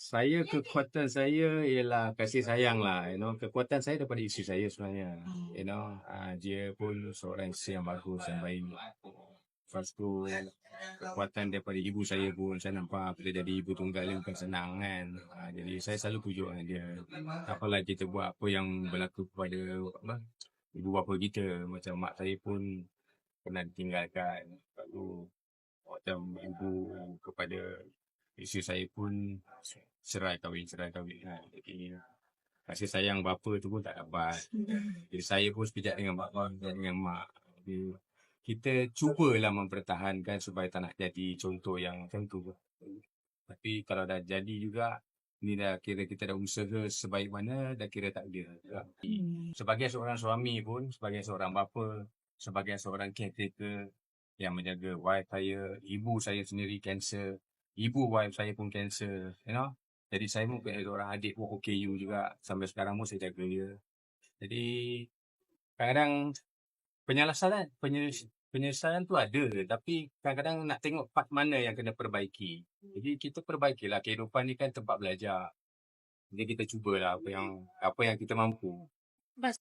Saya kekuatan saya ialah kasih sayang lah, you know. Kekuatan saya daripada isteri saya sebenarnya, Hmm. you know. Ah, dia pun seorang isteri yang bagus, yang baik. Lepas tu, kekuatan daripada ibu saya pun, saya nampak bila jadi ibu tunggal ni bukan senang kan. Ah, jadi saya selalu pujuk dengan dia. Tak apalah kita buat apa yang berlaku kepada apa, ibu bapa kita. Macam mak saya pun pernah ditinggalkan. Lepas tu, macam ibu kepada isteri saya pun cerai kahwin, cerai kahwin kan. Jadi, kasih sayang bapa tu pun tak dapat. Jadi saya pun sekejap dengan bapa, sekejap dengan mak. Jadi, kita cubalah mempertahankan supaya tak nak jadi contoh yang macam tu. Tapi kalau dah jadi juga, ni dah kira kita dah usaha sebaik mana, dah kira tak dia. Hmm. Sebagai seorang suami pun, sebagai seorang bapa, sebagai seorang caretaker yang menjaga wife saya, ibu saya sendiri kanser, ibu wife saya pun kanser, you know. Jadi saya pun punya seorang adik pun OKU juga. Sampai sekarang pun saya jaga dia. Jadi kadang-kadang penyesalan, penyes, penyesalan tu ada. Tapi kadang-kadang nak tengok part mana yang kena perbaiki. Jadi kita perbaikilah. Kehidupan ni kan tempat belajar. Jadi kita cubalah apa yang apa yang kita mampu. Bas